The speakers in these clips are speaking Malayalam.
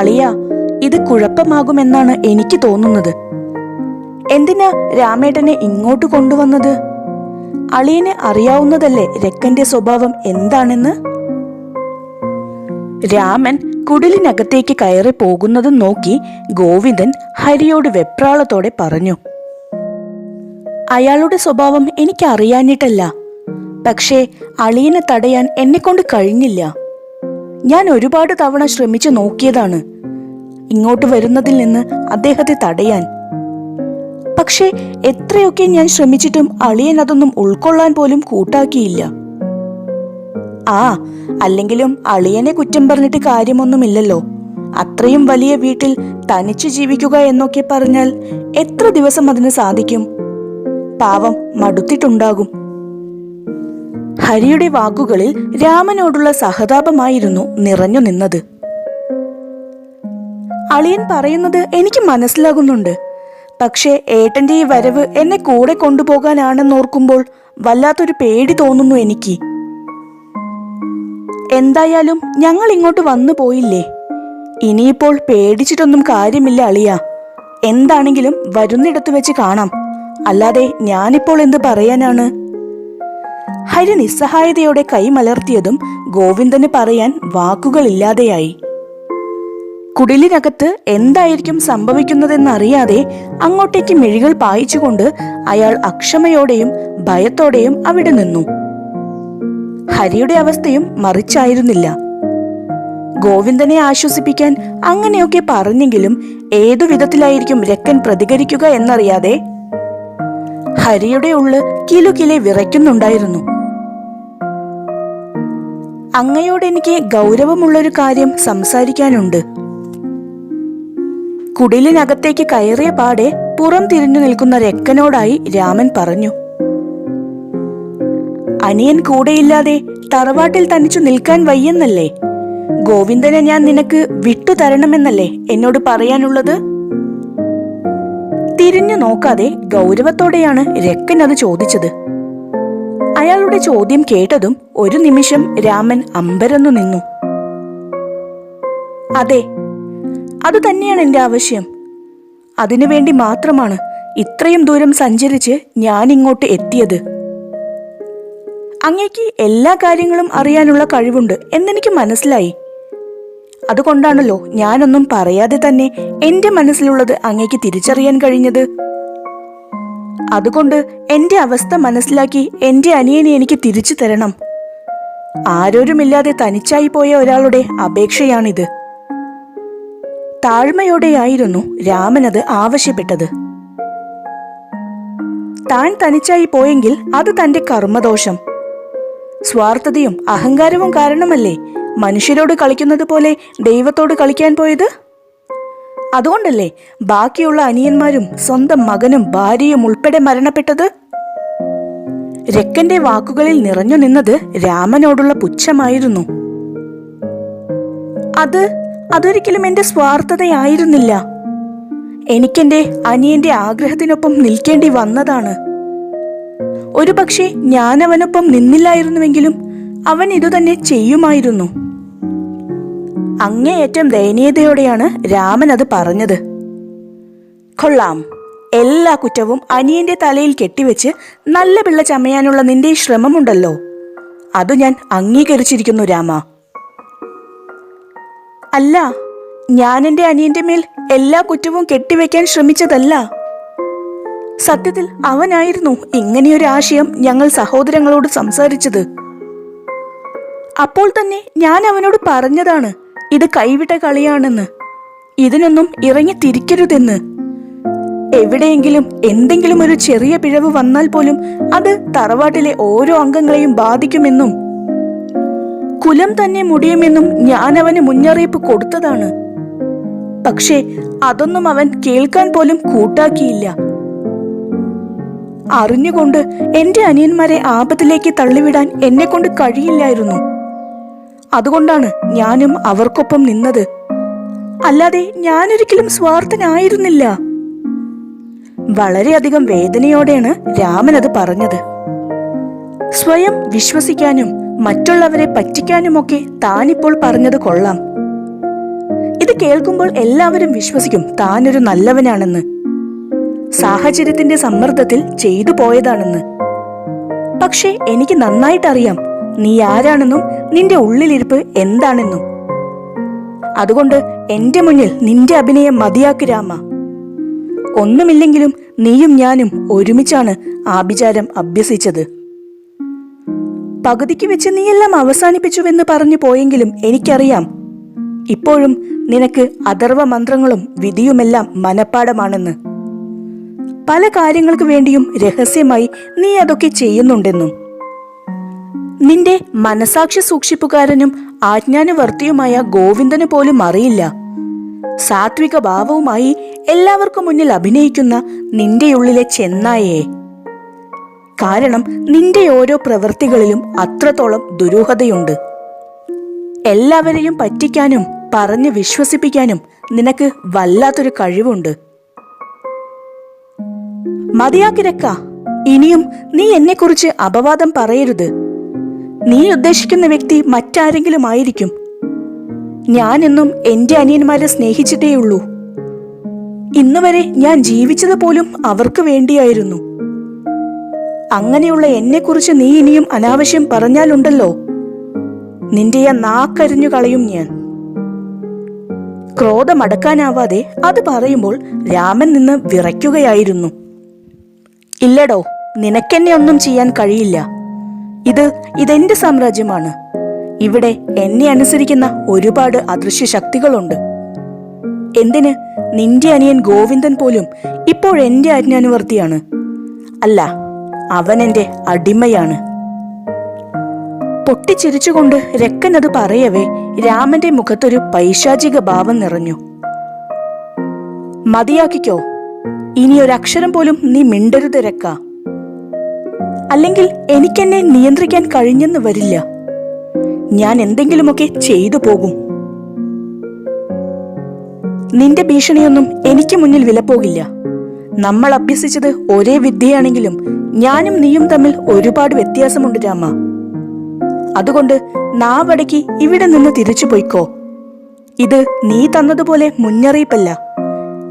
അളിയ ഇത് കുഴപ്പമാകുമെന്നാണ് എനിക്ക് തോന്നുന്നത്. എന്തിനാ രാമേട്ടനെ ഇങ്ങോട്ട് കൊണ്ടുവന്നത്? അളിയന് അറിയാവുന്നതല്ലേ രക്കന്റെ സ്വഭാവം എന്താണെന്ന്? രാമൻ കുടിലിനകത്തേക്ക് കയറി പോകുന്നത് നോക്കി ഗോവിന്ദൻ ഹരിയോട് വെപ്രാളത്തോടെ പറഞ്ഞു. അയാളുടെ സ്വഭാവം എനിക്ക് അറിയാഞ്ഞിട്ടല്ല പക്ഷേ അളിയനെ തടയാൻ എന്നെക്കൊണ്ട് കഴിഞ്ഞില്ല. ഞാൻ ഒരുപാട് തവണ ശ്രമിച്ചു നോക്കിയതാണ്. ഇങ്ങോട്ട് വരുന്നതിൽ നിന്ന് അദ്ദേഹത്തെ തടയാൻ. പക്ഷേ എത്രയൊക്കെ ഞാൻ ശ്രമിച്ചിട്ടും അളിയൻ അതൊന്നും ഉൾക്കൊള്ളാൻ പോലും കൂട്ടാക്കിയില്ല. ആ അല്ലെങ്കിലും അളിയനെ കുറ്റം പറഞ്ഞിട്ട് കാര്യമൊന്നുമില്ലല്ലോ. അത്രയും വലിയ വീട്ടിൽ തനിച്ചു ജീവിക്കുക എന്നൊക്കെ പറഞ്ഞാൽ എത്ര ദിവസം അതിന് സാധിക്കും? പാവം മടുത്തിട്ടുണ്ടാകും. ഹരിയുടെ വാക്കുകളിൽ രാമനോടുള്ള സഹതാപമായിരുന്നു നിറഞ്ഞു നിന്നത്. അളിയൻ പറയുന്നത് എനിക്ക് മനസ്സിലാകുന്നുണ്ട്. പക്ഷേ ഏട്ടന്റെ ഈ വരവ് എന്നെ കൂടെ കൊണ്ടുപോകാനാണെന്നോർക്കുമ്പോൾ വല്ലാത്തൊരു പേടി തോന്നുന്നു എനിക്ക്. എന്തായാലും ഞങ്ങൾ ഇങ്ങോട്ട് വന്നു പോയില്ലേ? ഇനിയിപ്പോൾ പേടിച്ചിട്ടൊന്നും കാര്യമില്ല അളിയ. എന്താണെങ്കിലും വരുന്നിടത്ത് വെച്ച് കാണാം. അല്ലാതെ ഞാനിപ്പോൾ എന്ത് പറയാനാണ്? ഹരി നിസ്സഹായതയോടെ കൈമലർത്തിയതും ഗോവിന്ദന് പറയാൻ വാക്കുകളില്ലാതെയായി. കുടിലിനകത്ത് എന്തായിരിക്കും സംഭവിക്കുന്നതെന്നറിയാതെ അങ്ങോട്ടേക്ക് മെഴികൾ പായിച്ചുകൊണ്ട് അയാൾ അക്ഷമയോടെയും ഭയത്തോടെയും അവിടെ നിന്നു. ഹരിയുടെ അവസ്ഥയും മറിച്ചായിരുന്നില്ല. ഗോവിന്ദനെ ആശ്വസിപ്പിക്കാൻ അങ്ങനെയൊക്കെ പറഞ്ഞെങ്കിലും ഏതു വിധത്തിലായിരിക്കും രക്കൻ പ്രതികരിക്കുക എന്നറിയാതെ ഹരിയുടെ ഉള്ള് കിലുകിലെ വിറയ്ക്കുന്നുണ്ടായിരുന്നു. അങ്ങയോട് എനിക്ക് ഗൗരവമുള്ളൊരു കാര്യം സംസാരിക്കാനുണ്ട്. കുടിലിനകത്തേക്ക് കയറിയ പാടെ പുറം തിരിഞ്ഞു നിൽക്കുന്ന രക്കനോടായി രാമൻ പറഞ്ഞു അനിയൻ കൂടെയില്ലാതെ തറവാട്ടിൽ തനിച്ചു നിൽക്കാൻ വയ്യെന്നല്ലേ? ഗോവിന്ദനെ ഞാൻ നിനക്ക് വിട്ടു തരണമെന്നല്ലേ എന്നോട് പറയാനുള്ളത്? തിരിഞ്ഞു നോക്കാതെ ഗൗരവത്തോടെയാണ് രക്കൻ അത് ചോദിച്ചത്. അയാളുടെ ചോദ്യം കേട്ടതും ഒരു നിമിഷം രാമൻ അമ്പരന്നു നിന്നു. അതെ അത് തന്നെയാണ് എന്റെ ആവശ്യം. അതിനുവേണ്ടി മാത്രമാണ് ഇത്രയും ദൂരം സഞ്ചരിച്ച് ഞാൻ ഇങ്ങോട്ട് എത്തിയത്. അങ്ങേക്ക് എല്ലാ കാര്യങ്ങളും അറിയാനുള്ള കഴിവുണ്ട് എന്നെനിക്ക് മനസ്സിലായി. അതുകൊണ്ടാണല്ലോ ഞാനൊന്നും പറയാതെ തന്നെ എന്റെ മനസ്സിലുള്ളത് അങ്ങേക്ക് തിരിച്ചറിയാൻ കഴിഞ്ഞത്. അതുകൊണ്ട് എന്റെ അവസ്ഥ മനസ്സിലാക്കി എന്റെ അനിയനെ എനിക്ക് തിരിച്ചു തരണം. ആരോരുമില്ലാതെ തനിച്ചായി പോയ ഒരാളുടെ അപേക്ഷയാണിത്. താഴ്മയോടെയായിരുന്നു രാമൻ അത് ആവശ്യപ്പെട്ടത്. താൻ തനിച്ചായി പോയെങ്കിൽ അത് തന്റെ കർമ്മദോഷം. സ്വാർത്ഥതയും അഹങ്കാരവും കാരണമല്ലേ മനുഷ്യരോട് കളിക്കുന്നത് പോലെ ദൈവത്തോട് കളിക്കാൻ പോയത്? അതുകൊണ്ടല്ലേ ബാക്കിയുള്ള അനിയന്മാരും സ്വന്തം മകനും ഭാര്യയും ഉൾപ്പെടെ മരണപ്പെട്ടത്? രക്കന്റെ വാക്കുകളിൽ നിറഞ്ഞു നിന്നത് രാമനോടുള്ള പുച്ഛമായിരുന്നു. അത് അതൊരിക്കലും എന്റെ സ്വാർത്ഥതയായിരുന്നില്ല. എനിക്കെന്റെ അനിയന്റെ ആഗ്രഹത്തിനൊപ്പം നിൽക്കേണ്ടി വന്നതാണ്. ഒരുപക്ഷെ ഞാനവനൊപ്പം നിന്നില്ലായിരുന്നുവെങ്കിലും അവൻ ഇതുതന്നെ ചെയ്യുമായിരുന്നു. അങ്ങേയറ്റം ദയനീയതയോടെയാണ് രാമൻ അത് പറഞ്ഞത്. കൊള്ളാം. എല്ലാ കുറ്റവും അനിയന്റെ തലയിൽ കെട്ടിവെച്ച് നല്ല പിള്ള ചമയാനുള്ള നിന്റെ ശ്രമമുണ്ടല്ലോ. അത് ഞാൻ അംഗീകരിച്ചിരിക്കുന്നു രാമ. അല്ല ഞാൻ എന്റെ അനിയന്റെ മേൽ എല്ലാ കുറ്റവും കെട്ടിവെക്കാൻ ശ്രമിച്ചതല്ല. സത്യത്തിൽ അവനായിരുന്നു ഇങ്ങനെയൊരു ആശയം ഞങ്ങൾ സഹോദരങ്ങളോട് സംസാരിച്ചത്. അപ്പോൾ തന്നെ ഞാൻ അവനോട് പറഞ്ഞതാണ് ഇത് കൈവിട്ട കളിയാണെന്ന്. ഇതിനൊന്നും ഇറങ്ങി തിരിക്കരുതെന്ന്. എവിടെയെങ്കിലും എന്തെങ്കിലും ഒരു ചെറിയ പിഴവ് വന്നാൽ പോലും അത് തറവാട്ടിലെ ഓരോ അംഗങ്ങളെയും ബാധിക്കുമെന്നും. കുലം തന്നെ മുടിയുമെന്നും ഞാൻ അവന് മുന്നറിയിപ്പ് കൊടുത്തതാണ്. പക്ഷേ അതൊന്നും അവൻ കേൾക്കാൻ പോലും കൂട്ടാക്കിയില്ല. അറിഞ്ഞുകൊണ്ട് എന്റെ അനിയന്മാരെ ആപത്തിലേക്ക് തള്ളിവിടാൻ എന്നെ കൊണ്ട് കഴിയില്ലായിരുന്നു. അതുകൊണ്ടാണ് ഞാനും അവർക്കൊപ്പം നിന്നത്. അല്ലാതെ ഞാനൊരിക്കലും സ്വാർത്ഥനായിരുന്നില്ല. വളരെയധികം വേദനയോടെയാണ് രാമൻ അത് പറഞ്ഞത്. സ്വയം വിശ്വസിക്കാനും മറ്റുള്ളവരെ പറ്റിക്കാനുമൊക്കെ താനിപ്പോൾ പറഞ്ഞത് കൊള്ളാം. ഇത് കേൾക്കുമ്പോൾ എല്ലാവരും വിശ്വസിക്കും താനൊരു നല്ലവനാണെന്ന്. സാഹചര്യത്തിന്റെ സമ്മർദ്ദത്തിൽ ചെയ്തു പോയതാണെന്ന്. പക്ഷേ എനിക്ക് നന്നായിട്ടറിയാം നീ ആരാണെന്നും നിന്റെ ഉള്ളിലിരിപ്പ് എന്താണെന്നും. അതുകൊണ്ട് എന്റെ മുന്നിൽ നിന്റെ അഭിനയം മതിയാക്കി രാമ. ഒന്നുമില്ലെങ്കിലും നീയും ഞാനും ഒരുമിച്ചാണ് ആഭിചാരം അഭ്യസിച്ചത്. പകുതിക്ക് വെച്ച് നീയെല്ലാം അവസാനിപ്പിച്ചുവെന്ന് പറഞ്ഞു പോയെങ്കിലും എനിക്കറിയാം. ഇപ്പോഴും നിനക്ക് അഥർവ മന്ത്രങ്ങളും വിധിയുമെല്ലാം മനപ്പാടമാണെന്ന്. പല കാര്യങ്ങൾക്ക് വേണ്ടിയും രഹസ്യമായി നീ അതൊക്കെ ചെയ്യുന്നുണ്ടെന്നും. നിന്റെ മനസാക്ഷി സൂക്ഷിപ്പുകാരനും ആജ്ഞാനവർത്തിയുമായ ഗോവിന്ദന് പോലും അറിയില്ല. സാത്വിക ഭാവവുമായി എല്ലാവർക്കും മുന്നിൽ അഭിനയിക്കുന്ന നിന്റെ ഉള്ളിലെ ചെന്നായയെ കാരണം നിന്റെ ഓരോ പ്രവൃത്തികളിലും അത്രത്തോളം ദുരൂഹതയുണ്ട്. എല്ലാവരെയും പറ്റിക്കാനും പറഞ്ഞ് വിശ്വസിപ്പിക്കാനും നിനക്ക് വല്ലാത്തൊരു കഴിവുണ്ട്. മതിയാക്കിരക്ക ഇനിയും നീ എന്നെക്കുറിച്ച് അപവാദം പറയരുത്. നീ ഉദ്ദേശിക്കുന്ന വ്യക്തി മറ്റാരെങ്കിലും ആയിരിക്കും. ഞാനെന്നും എന്റെ അനിയന്മാരെ സ്നേഹിച്ചിട്ടേയുള്ളൂ. ഇന്നുവരെ ഞാൻ ജീവിച്ചത് പോലും അവർക്ക് വേണ്ടിയായിരുന്നു. അങ്ങനെയുള്ള എന്നെക്കുറിച്ച് നീ ഇനിയും അനാവശ്യം പറഞ്ഞാലുണ്ടല്ലോ. നിന്റെ ആ നാക്കരിഞ്ഞു കളയും ഞാൻ. ക്രോധമടക്കാനാവാതെ അത് പറയുമ്പോൾ രാമൻ നിന്ന് വിറയ്ക്കുകയായിരുന്നു. ഇല്ലടോ നിനക്കെന്നെ ഒന്നും ചെയ്യാൻ കഴിയില്ല. ഇത് ഇതെന്റെ സാമ്രാജ്യമാണ്. ഇവിടെ എന്നെ അനുസരിക്കുന്ന ഒരുപാട് അദൃശ്യ ശക്തികളുണ്ട്. എന്തിന് നിന്റെ അനിയൻ ഗോവിന്ദൻ പോലും ഇപ്പോൾ എന്റെ ആജ്ഞാനുവർത്തിയാണ്? അല്ല അവൻ എന്റെ അടിമയാണ്. പൊട്ടിച്ചിരിച്ചുകൊണ്ട് രക്കൻ അത് പറയവേ രാമന്റെ മുഖത്തൊരു പൈശാചിക ഭാവം നിറഞ്ഞു. മതിയാക്കിക്കോ ഇനി ഒരക്ഷരം പോലും നീ മിണ്ടരുത് രക്ക. അല്ലെങ്കിൽ എനിക്കെന്നെ നിയന്ത്രിക്കാൻ കഴിഞ്ഞെന്ന് വരില്ല. ഞാൻ എന്തെങ്കിലുമൊക്കെ ചെയ്തു പോകും. നിന്റെ ഭീഷണിയൊന്നും എനിക്ക് മുന്നിൽ വിലപ്പോകില്ല നമ്മൾ അഭ്യസിച്ചത് ഒരേ വിദ്യയാണെങ്കിലും ഞാനും നീയും തമ്മിൽ ഒരുപാട് വ്യത്യാസമുണ്ട് രാമ. അതുകൊണ്ട് നാവടക്കി ഇവിടെ നിന്ന് തിരിച്ചു പോയിക്കോ. ഇത് നീ തന്നതുപോലെ മുന്നറിയിപ്പല്ല.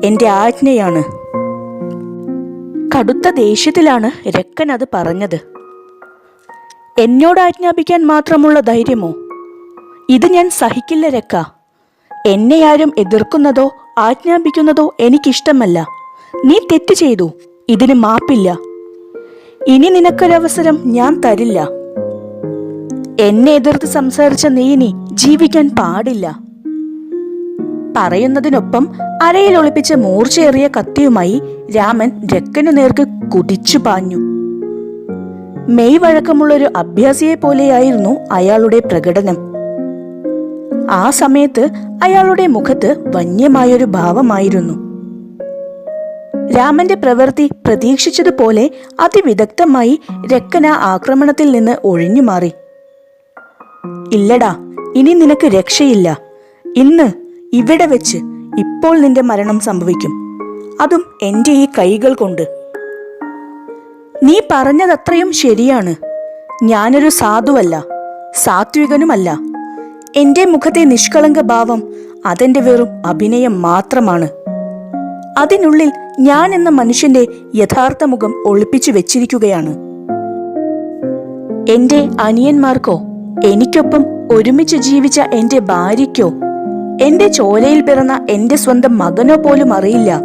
എന്റെ ആജ്ഞയാണ്. കടുത്ത ദേഷ്യത്തിലാണ് രക്കൻ അത് പറഞ്ഞത്. എന്നോട് ആജ്ഞാപിക്കാൻ മാത്രമുള്ള ധൈര്യമോ? ഇത് ഞാൻ സഹിക്കില്ല രക്ക. എന്നെ ആരും എതിർക്കുന്നതോ ആജ്ഞാപിക്കുന്നതോ എനിക്കിഷ്ടമല്ല. നീ തെറ്റ് ചെയ്തു. ഇതിന് മാപ്പില്ല. ഇനി നിനക്കൊരവസരം ഞാൻ തരില്ല. എന്നെ എതിർത്ത് സംസാരിച്ച നീ ഇനി ജീവിക്കാൻ പാടില്ല. പറയുന്നതിനൊപ്പം അരയിൽ ഒളിപ്പിച്ച മൂർച്ചയേറിയ കത്തിയുമായി രാമൻ രക്കനു നേർക്ക് കുതിച്ചു പാഞ്ഞു. മെയ് വഴക്കമുള്ളൊരു അഭ്യാസിയെ പോലെയായിരുന്നു അയാളുടെ പ്രകടനം. ആ സമയത്ത് അയാളുടെ മുഖത്ത് വന്യമായൊരു ഭാവമായിരുന്നു. രാമന്റെ പ്രവൃത്തി പ്രതീക്ഷിച്ചതുപോലെ അതിവിദഗ്ധമായി രക്കന ആക്രമണത്തിൽ നിന്ന് ഒഴിഞ്ഞു മാറി ഇല്ലടാ ഇനി നിനക്ക് രക്ഷയില്ല. ഇന്ന് ഇവിടെ വെച്ച് ഇപ്പോൾ നിന്റെ മരണം സംഭവിക്കും. അതും എന്റെ ഈ കൈകൾ കൊണ്ട്. നീ പറഞ്ഞതത്രയും ശരിയാണ്. ഞാനൊരു സാധുവല്ല സാത്വികനുമല്ല. എന്റെ മുഖത്തെ നിഷ്കളങ്ക ഭാവം അതെന്റെ വെറും അഭിനയം മാത്രമാണ്. അതിനുള്ളിൽ ഞാൻ എന്ന മനുഷ്യന്റെ യഥാർത്ഥ മുഖം ഒളിപ്പിച്ചു വെച്ചിരിക്കുകയാണ്. എന്റെ അനിയന്മാർക്കോ എനിക്കൊപ്പം ഒരുമിച്ച് ജീവിച്ച എന്റെ ഭാര്യയ്ക്കോ എന്റെ ചോലയിൽ പിറന്ന എന്റെ സ്വന്തം മകനോ പോലും അറിയില്ല.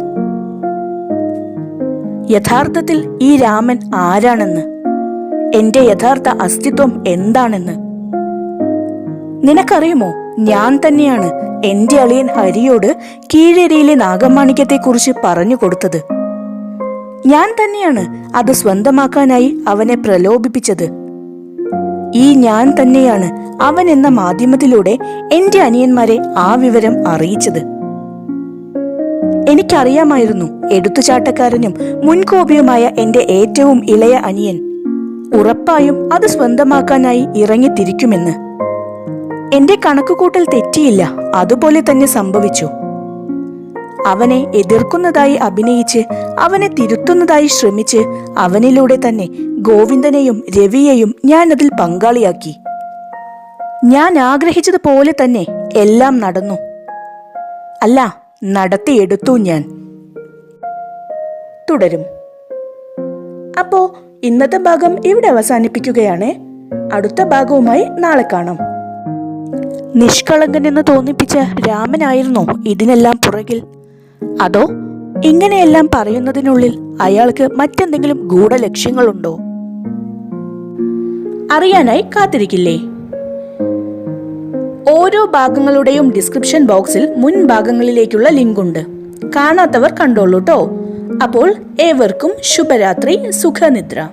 യഥാർത്ഥത്തിൽ ഈ രാമൻ ആരാണെന്ന്? എന്റെ യഥാർത്ഥ അസ്തിത്വം എന്താണെന്ന്? നിനക്കറിയുമോ? ഞാൻ തന്നെയാണ് എന്റെ അളിയൻ ഹരിയോട് കീഴേരിയിലെ നാഗമാണിക്യത്തെക്കുറിച്ച് പറഞ്ഞു കൊടുത്തത്. ഞാൻ തന്നെയാണ് അത് സ്വന്തമാക്കാനായി അവനെ പ്രലോഭിപ്പിച്ചത്. ഈ ഞാൻ തന്നെയാണ് അവൻ എന്ന മാധ്യമത്തിലൂടെ എന്റെ അനിയന്മാരെ ആ വിവരം അറിയിച്ചത്. എനിക്കറിയാമായിരുന്നു എടുത്തുചാട്ടക്കാരനും മുൻകോപിയുമായ എന്റെ ഏറ്റവും ഇളയ അനിയൻ. ഉറപ്പായും അത് സ്വന്തമാക്കാനായി ഇറങ്ങിത്തിരിക്കുമെന്ന്. എന്റെ കണക്കുകൂട്ടൽ തെറ്റിയില്ല അതുപോലെ തന്നെ സംഭവിച്ചു. അവനെ എതിർക്കുന്നതായി അഭിനയിച്ച് അവനെ തിരുത്തുന്നതായി ശ്രമിച്ച് അവനിലൂടെ തന്നെ ഗോവിന്ദനെയും രവിയെയും ഞാൻ അതിൽ പങ്കാളിയാക്കി. ഞാൻ ആഗ്രഹിച്ചതുപോലെ തന്നെ എല്ലാം നടന്നു. അല്ല നടത്തിയെടുത്തു ഞാൻ. തുടരും. അപ്പോ ഇന്നത്തെ ഭാഗം ഇവിടെ അവസാനിപ്പിക്കുകയാണ്. അടുത്ത ഭാഗവുമായി നാളെ കാണാം. നിഷ്കളങ്കൻ എന്ന് തോന്നിപ്പിച്ച രാമനായിരുന്നു ഇതിനെല്ലാം പുറകിൽ. അതോ ഇങ്ങനെയെല്ലാം പറയുന്നതിനുള്ളിൽ അയാൾക്ക് മറ്റെന്തെങ്കിലും ഗൂഢലക്ഷ്യങ്ങളുണ്ടോ? അറിയാനായി കാത്തിരിക്കില്ലേ? ഓരോ ഭാഗങ്ങളുടെയും ഡിസ്ക്രിപ്ഷൻ ബോക്സിൽ മുൻ ഭാഗങ്ങളിലേക്കുള്ള ലിങ്ക് ഉണ്ട് കാണാത്തവർ കണ്ടോളൂട്ടോ. അപ്പോൾ ഏവർക്കും ശുഭരാത്രി സുഖനിദ്ര.